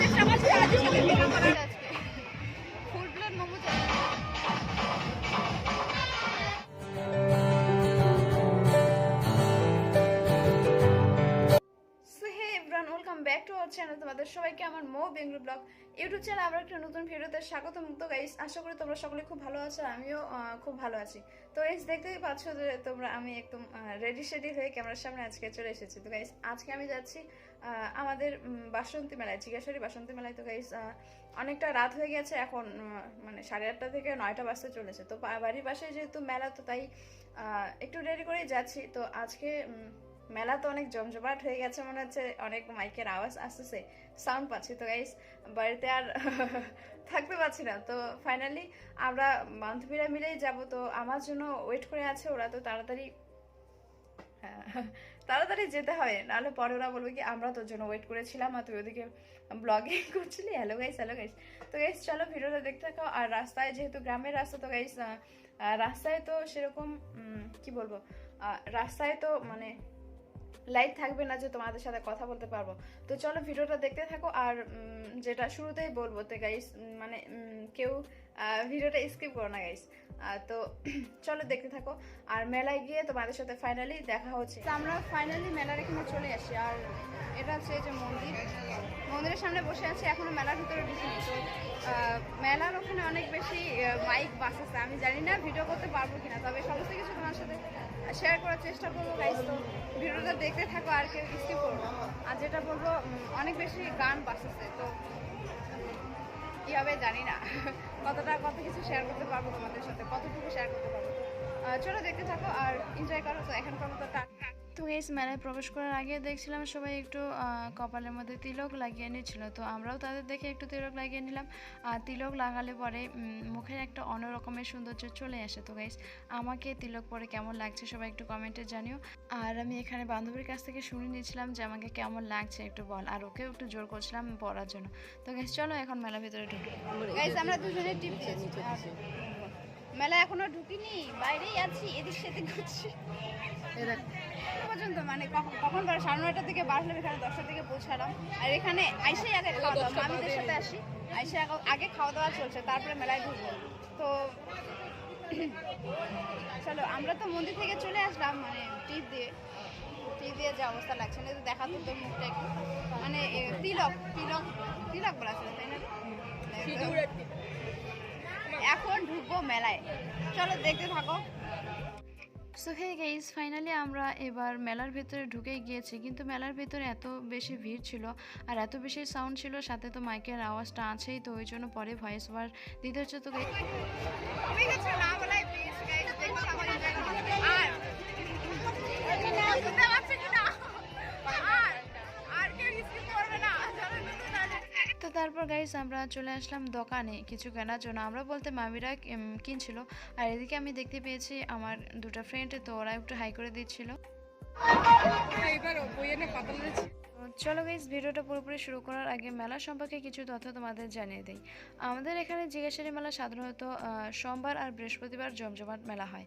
চেষ্টা করছি back to our channel তোমাদের সবাইকে আমার মো বেঙ্গল ব্লগ ইউটিউব চ্যানেল আবার একটা নতুন ভিডিওতে স্বাগত মুক্ত গাইস আশা করি তোমরা সকলে খুব ভালো আছো, আমিও খুব ভালো আছি। তো গাইস দেখতেই পাচ্ছ যে তোমরা, আমি একদম রেডি শেডি হয়ে ক্যামেরার সামনে আজকে চলে এসেছি। তো গাইস আজকে আমি যাচ্ছি আমাদের বাসন্তী মেলায়, জিজ্ঞাসারি বাসন্তী মেলায়। তো গাইস অনেকটা রাত হয়ে গেছে, এখন মানে সাড়ে আটটা থেকে নয়টা বাজতে চলেছে। তো বাড়ির পাশে যেহেতু মেলা, তো তাই একটু রেডি করেই যাচ্ছি। তো আজকে মেলা তো অনেক জমজমাট হয়ে গেছে মনে হচ্ছে, অনেক মাইকের আওয়াজ আসতেছে সাউন্ড পাচ্ছি তো গাইস বাড়িতে আর থাকতে পারছি না। তো ফাইনালি আমরা বান্ধবীরা মিলেই যাব, তো আমার জন্য ওয়েট করে আছে, ওরা তো তাড়াতাড়ি তাড়াতাড়ি যেতে হবে নাহলে পরে ওরা বলবে কি, আমরা তোর জন্য ওয়েট করেছিলাম আর তুই ওদিকে ব্লগিং করছিলি। হ্যালো গাইস হ্যালো গাইস তো গাইস চলো ভিডিওটা দেখতে থাকো, আর রাস্তায় যেহেতু গ্রামের রাস্তা তো গাইস রাস্তায় তো সেরকম কি বলব রাস্তায় তো মানে লাইট থাকবে না যে তোমাদের সাথে কথা বলতে পারব। তো চলো ভিডিওটা দেখতে থাকো আর যেটা শুরুতেই বলব তো গাইস মানে কেউ ভিডিওটা স্কিপ করো না গাইস তো চলো দেখতে থাকো আর মেলায় গিয়ে তোমাদের সাথে ফাইনালি দেখা হচ্ছে। আমরা ফাইনালি মেলার এখানে চলে আসি আর এটা হচ্ছে যে মন্দির। মন্দিরের সামনে বসে আছি, এখনও মেলার ভিতরে ঢুকিনি। তো মেলার ওখানে অনেক বেশি মাইক বাস আছে। আমি জানি না ভিডিও করতে পারব কিনা, তবে চেষ্টা করব গাইস তো ভিডিওটা দেখতে থাকো, আর কেউ কিছু করব আর যেটা বলব অনেক বেশি গান বাসেছে তো কি হবে জানি না। কতটা কত কিছু শেয়ার করতে পারব তোমাদের সাথে, কতটুকু শেয়ার করতে পারব। চলো দেখতে থাকো আর এনজয় করো, তো এখনকার মতো টাটা। তো এই মেলায় প্রবেশ করার আগে দেখছিলাম সবাই একটু কপালের মধ্যে তিলক লাগিয়ে নিচ্ছিল। তো আমরাও তাদের দেখে একটু তিলক লাগিয়ে নিলাম। আর তিলক লাগালে পরে মুখের একটা অন্য রকমের সৌন্দর্য চলে আসে। তো গাইস আমাকে তিলক পরে কেমন লাগছে সবাই একটু কমেন্টে জানিও। আর আমি এখানে বান্ধবীর কাছ থেকে শুনে নিয়েছিলাম যে, আমাকে কেমন লাগছে একটু বল। আর ওকেও একটু জোর করছিলাম পড়ার জন্য। তো গাইস চলো এখন মেলার ভিতরে ঢুকি। আমরা দুজনে টিপ মেলা এখনও ঢুকিনি বাইরেই আছি এদিক সেদিক ঘুরছি পর্যন্ত মানে কখন কখন বার সাড়ে নয়টার দিকে বার হলাম এখানে দশটার দিকে পৌঁছালাম। আর এখানে আইসেই আগে খাওয়া দাওয়া মামিদের সাথে আসি আইসে আগে- আগে খাওয়া দাওয়া চলছে তারপরে মেলায় ঢুকবো। তো চলো আমরা তো মন্দির থেকে চলে আসলাম মানে টিপ দিয়ে। টিপ দিয়ে যে অবস্থা লাগছে না দেখা তো তোর মুখটা একটু। মানে তিলক তিলক তিলক বলা ছিল তাই না? ঢুকবো মেলায়। চলো দেখতে থাকো। সো হে গাইস ফাইনালি আমরা এবার মেলার ভেতরে ঢুকে গিয়েছি কিন্তু মেলার ভেতরে এত বেশি ভিড় ছিল আর এত বেশি সাউন্ড ছিল সাথে তো মাইকের আওয়াজটা আছেই তো ওই জন্য পরে ভয়েস ওভার দিতে হচ্ছে তো গাই তারপর গাইস আমরা চলে আসলাম দোকানে কিছু কেনার জন্য। আমরা বলতে মামিরা কিনছিল। আর এদিকে আমি দেখতে পেয়েছি আমার দুটো ফ্রেন্ড তো ওরা একটু হাই করে দিচ্ছিল। তো চলো গাইস ভিডিওটা পুরোপুরি শুরু করার আগে মেলা সম্পর্কে কিছু তথ্য তোমাদের জানিয়ে দিই। আমাদের এখানে জিজ্ঞাসারি মেলা সাধারণত সোমবার আর বৃহস্পতিবার জমজমাট মেলা হয়।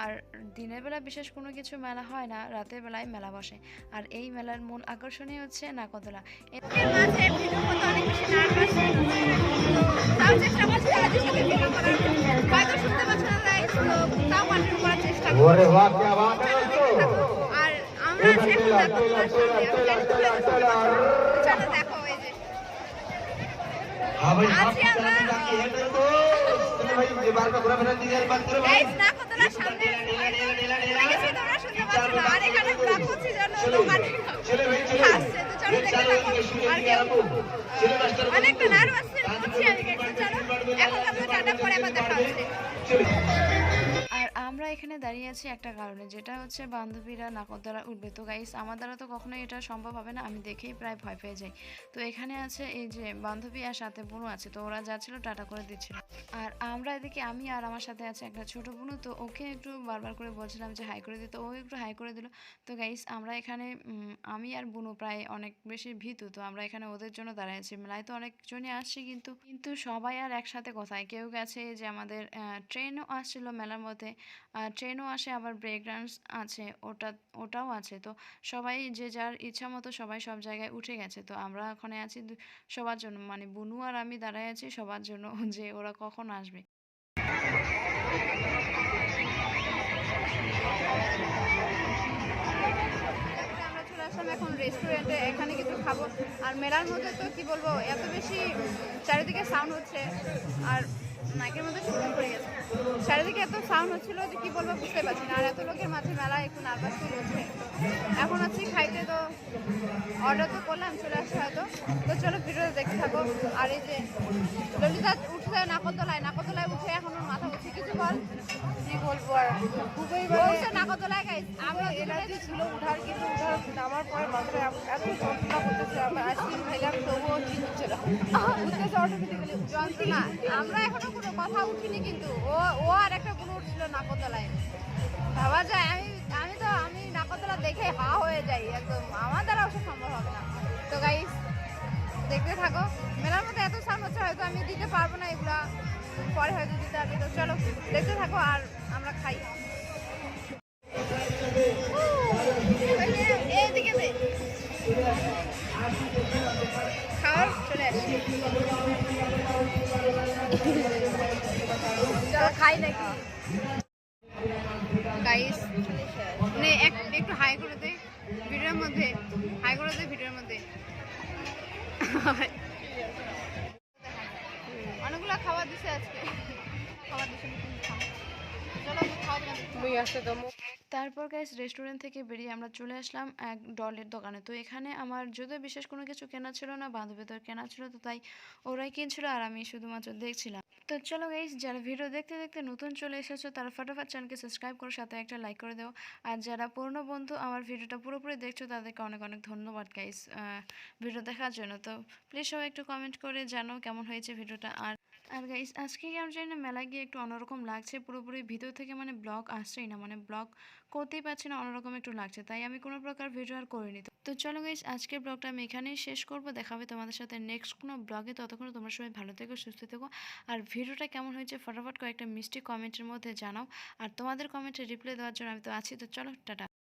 আর দিনের বেলা বিশেষ কোনো কিছু মেলা হয় না, রাতের বেলায় মেলা বসে। আর এই মেলার মূল আকর্ষণই হচ্ছে নাকদলা ओरे অনেকটা নার্ভাস ফিল করছি আমি এখানে দাঁড়িয়ে আছি একটা কারণে, যেটা হচ্ছে বান্ধবীরা নাকর দ্বারা উঠবে। তো গাইস আমার দ্বারা তো কখনোই এটা সম্ভব হবে না, আমি দেখেই প্রায় ভয় পেয়ে যাই। তো এখানে আছে এই যে বান্ধবী আর সাথে বোনও আছে, তো ওরা যাচ্ছিল, টাটা করে দিচ্ছিল। আর আমরা এদিকে, আমি আর আমার সাথে আছে একটা ছোট বোনও তো ওকে একটু বারবার করে বলছিলাম যে হাই করে দিত ও একটু হাই করে দিল। তো গাইস আমরা এখানে আমি আর বুনু প্রায় অনেক বেশি ভীতু, তো আমরা এখানে ওদের জন্য দাঁড়ায় আছি। মেলায় তো অনেকজনই আসছে কিন্তু কিন্তু সবাই আর একসাথে কোথায়। কেউ গেছে যে আমাদের ট্রেনও আসছিল মেলার মধ্যে, আর ট্রেনও আসে, আবার ব্রেক ডান্স আছে, ওটা, ওটাও আছে। তো সবাই যে যার ইচ্ছা মতো সবাই সব জায়গায় উঠে গেছে। তো আমরা ওখানে আছি সবার জন্য মানে বুনু আর আমি দাঁড়ায় আছি সবার জন্য যে ওরা কখন আসবে। আসলাম এখন রেস্টুরেন্টে এখানে কিছু খাব। আর মেলার মধ্যে তো কি বলব, এত বেশি চারিদিকে সাউন্ড হচ্ছে, আর নাকের মধ্যে শুরু পড়ে গেছে। এত সাউন্ড হচ্ছিল যে কি বলব বুঝতে পারছি না। আর এত লোকের মাঝে মেলা একটু নার্ভাস ফিল হচ্ছে। এখন আছি খাইতে, তো অর্ডার তো করলাম, চলে আসছে হয়তো। তো চলো ভিডিওটা দেখতে থাকো। আর এই যে ললিতা উঠছে, নাকতলায় নাকতলায় উঠছে কি বলব আর খুবই মানে আমরা এনার্জি ছিল উঠার কিন্তু উঠার নামার পরে মাথায় এত যন্ত্রণা করতেছে আমরা আইসক্রিম খাইলাম তবুও ঠিক হচ্ছে না। উঠতেছে অটোমেটিক্যালি যন্ত্রণা আমরা এখনও কোনো কথা উঠিনি কিন্তু ও ও আর একটা কোনো উঠছিল নাকতলায়। ভাবা যায় আমি আমি তো আমি নাকতলা দেখে হা হয়ে যাই একদম। আমার দ্বারা ওসব সম্ভব হবে না। তো গাইস দেখতে থাকো। মেলার মধ্যে এত হচ্ছে হয়তো আমি দিতে পারব না এগুলা। পরে হয়তো দিতে পারবি তো চলো, দেখতে থাকো আর আমরা খাই। খাওয়ার চলে আসি। খাই নাকি? গাইস নে এক- একটু হাই করে ভিডিওর মধ্যে হাই করে ভিডিওর মধ্যে। অনেকগুলো খাবার দিছে আজকে। তারপর গাইস রেস্টুরেন্ট থেকে বেরিয়ে আমরা চলে আসলাম এক ডলের দোকানে। তো এখানে আমার যদিও বিশেষ কোনো কিছু কেনা ছিল না, বান্ধবীদের কেনা ছিল তো তাই ওরাই কিনছিল আর আমি শুধুমাত্র দেখছিলাম। তো চলো গাইস যারা ভিডিও দেখতে দেখতে নতুন চলে এসেছ, তারা ফটাফট চ্যানেলকে সাবস্ক্রাইব করো, সাথে একটা লাইক করে দাও। আর যারা পুরনো বন্ধু, আমার ভিডিওটা পুরোপুরি দেখছ, তাদেরকে অনেক অনেক ধন্যবাদ গাইস ভিডিও দেখার জন্য। তো প্লিজ সবাই একটু কমেন্ট করে জানো কেমন হয়েছে ভিডিওটা আর আর গাইস আজকে কেমন জানি না মেলায় গিয়ে একটু অন্যরকম লাগছে। পুরোপুরি ভিতর থেকে মানে ব্লগ আসছেই না মানে ব্লগ করতেই পারছি না, অন্যরকম একটু লাগছে। তাই আমি কোনো প্রকার ভিডিও আর করিনি। তো- চলো গাইস আজকের ব্লগটা আমি এখানেই শেষ করব। দেখাবে তোমাদের সাথে নেক্সট কোনো ব্লগে ততক্ষণ তোমরা সবাই ভালো থেকো, সুস্থ থেকো। আর ভিডিওটা কেমন হয়েছে ফটাফট কয়েকটা মিষ্টি কমেন্টের মধ্যে জানাও। আর তোমাদের কমেন্টে রিপ্লাই দেওয়ার জন্য আমি তো আছি। তো চলো, টাটা।